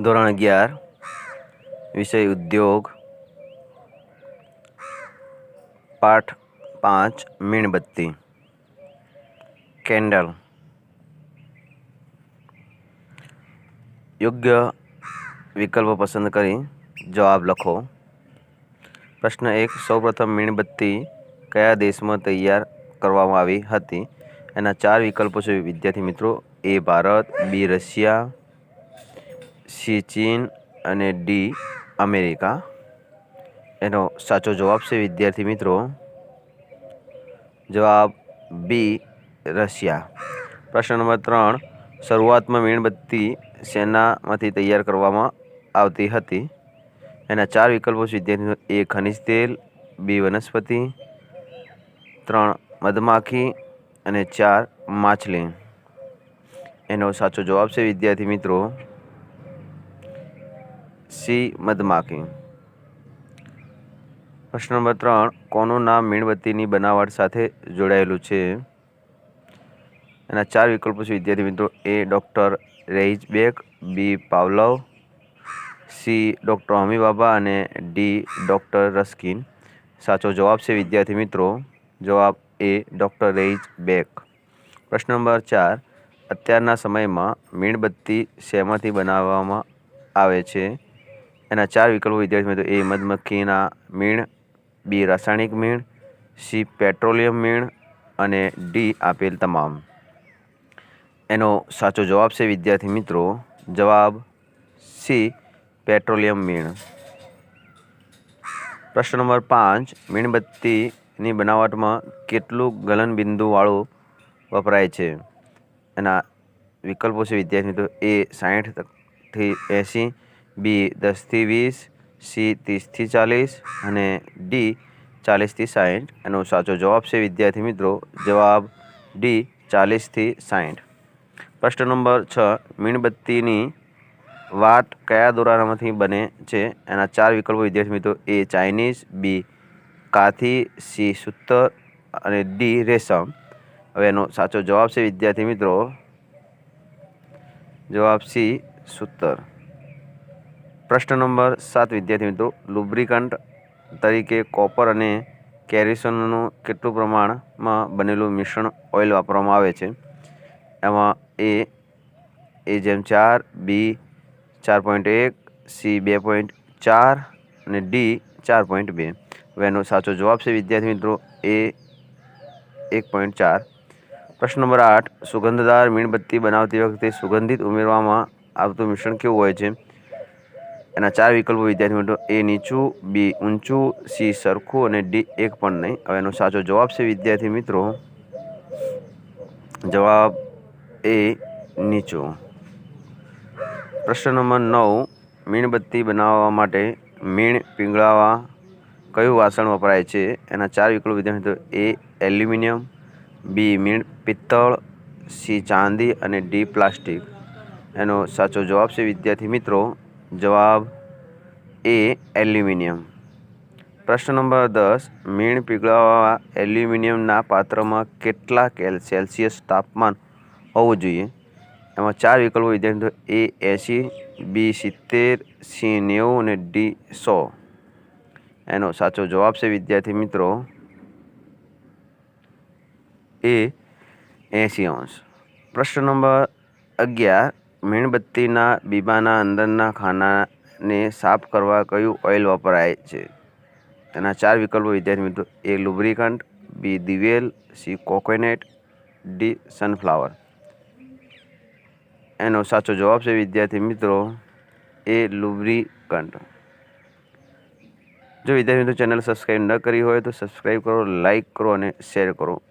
ધોરણ અગિયાર, વિષય ઉદ્યોગ, પાઠ પાંચ, મીણબત્તી. કેન્ડલ. યોગ્ય વિકલ્પો પસંદ કરી જવાબ લખો. પ્રશ્ન એક, સૌપ્રથમ મીણબત્તી કયા દેશમાં તૈયાર કરવામાં આવી હતી? એના ચાર વિકલ્પો છે વિદ્યાર્થી મિત્રો. A Bharat, B Russia C ચીન અને ડી અમેરિકા. એનો સાચો જવાબ છે, વિદ્યાર્થી મિત્રો. જવાબ બી, રશિયા. પ્રશ્ન નંબર ત્રણ. શરૂઆતમાં મીણબત્તી શેનામાંથી તૈયાર કરવામાં આવતી હતી. એના ચાર વિકલ્પો છે, વિદ્યાર્થી એ ખનિજ તેલ, બી વનસ્પતિ, ત્રણ મધમાખી અને ચાર માછલી. એનો સાચો જવાબ છે, વિદ્યાર્થી મિત્રો. સી મધમાખી. પ્રશ્ન નંબર ત્રણ, કોનું નામ મીણબત્તીની બનાવટ સાથે જોડાયેલું છે? એના ચાર વિકલ્પો છે, વિદ્યાર્થી મિત્રો. A, doctor રેઇઝબેક B, Pavlov, C, doctor Homi Bhabha અને ડી, ડૉક્ટર રસ્કિન. સાચો જવાબ છે, વિદ્યાર્થી મિત્રો. જવાબ એ, ડૉક્ટર રેઇઝ બેક પ્રશ્ન નંબર ચાર, અત્યારના સમયમાં મીણબત્તી શેમાંથી બનાવવામાં આવે છે? એના ચાર વિકલ્પો વિદ્યાર્થી મિત્રો, એ મધમક્ખીના મીણ, બી રાસાયણિક મીણ, સી પેટ્રોલિયમ મીણ અને ડી આપેલ તમામ. એનો સાચો જવાબ છે વિદ્યાર્થી મિત્રો, જવાબ સી પેટ્રોલિયમ મીણ. પ્રશ્ન નંબર પાંચ, મીણબત્તીની બનાવટમાં કેટલું ગલનબિંદુવાળું વપરાય છે? એના વિકલ્પો છે વિદ્યાર્થી મિત્રો, એ સાઠથી એંસી બી દસથી વીસ, સી ત્રીસથી ચાલીસ અને ડી ચાલીસથી સાઠ એનો સાચો જવાબ છે, વિદ્યાર્થી મિત્રો, જવાબ ડી ચાલીસથી સાઠ પ્રશ્ન નંબર છ, મીણબત્તીની વાટ કયા દોરામાંથી બને છે? એના ચાર વિકલ્પો, વિદ્યાર્થી મિત્રો, એ ચાઇનીઝ, બી કાથી, સી સૂતર અને ડી રેશમ. હવે એનો સાચો જવાબ છે, વિદ્યાર્થી મિત્રો, જવાબ સી સૂતર પ્રશ્ન નંબર સાત, વિદ્યાર્થી મિત્રો. લુબ્રિકન્ટ તરીકે કોપર અને કેરિસનનું કેટલું પ્રમાણમાં બનેલું મિશ્રણ ઓઇલ વાપરવામાં આવે છે? એમાં એ એ જેમ ચાર, બી ચાર પોઈન્ટ એક, સી બે પોઈન્ટ ચાર અને ડી ચાર પોઈન્ટ બે. હવે એનો સાચો જવાબ છે, વિદ્યાર્થી મિત્રો, એ એક પોઈન્ટ ચાર. પ્રશ્ન નંબર આઠ, સુગંધદાર મીણબત્તી બનાવતી વખતે સુગંધિત ઉમેરવામાં આવતું મિશ્રણ કેવું હોય છે? એના ચાર વિકલ્પો વિદ્યાર્થી મિત્રો, એ નીચું, બી ઊંચું, સી સરખું અને ડી એક પણ નહીં. હવે એનો સાચો જવાબ છે વિદ્યાર્થી મિત્રો, જવાબ એ નીચું. પ્રશ્ન નંબર નવ, મીણબત્તી બનાવવા માટે મીણ પીંગળાવા કયું વાસણ વપરાય છે? એના ચાર વિકલ્પો વિદ્યાર્થી મિત્રો, એ એલ્યુમિનિયમ, બી મીણ પિત્તળ, સી ચાંદી અને ડી પ્લાસ્ટિક. એનો સાચો જવાબ છે વિદ્યાર્થી મિત્રો જવાબ એ એલ્યુમિનિયમ. પ્રશ્ન નંબર દસ, મીણ પીગળાવા એલ્યુમિનિયમના પાત્રમાં કેટલા સેલ્સિયસ તાપમાન હોવું જોઈએ? એમાં ચાર વિકલ્પો વિદ્યાર્થીઓ, એ, એંસી, બી, સિત્તેર, સી, નેવું અને ડી, સો. એનો સાચો જવાબ છે, વિદ્યાર્થી મિત્રો, એ એંસી અંશ. પ્રશ્ન નંબર અગિયાર મીણબત્તીના બીબાના અંદરના ખાનાને સાફ કરવા કયું ઓઇલ વપરાય છે? તેના ચાર વિકલ્પો, વિદ્યાર્થી મિત્રો. એ લુબ્રિકન્ટ, બી દિવેલ, સી કોકોનેટ, ડી સનફ્લાવર. એનો સાચો જવાબ છે, વિદ્યાર્થી મિત્રો, એ લુબ્રિકન્ટ. જો વિદ્યાર્થી મિત્રો ચેનલ સબસ્ક્રાઈબ ન કરી હોય તો સબસ્ક્રાઈબ કરો લાઈક કરો અને શેર કરો.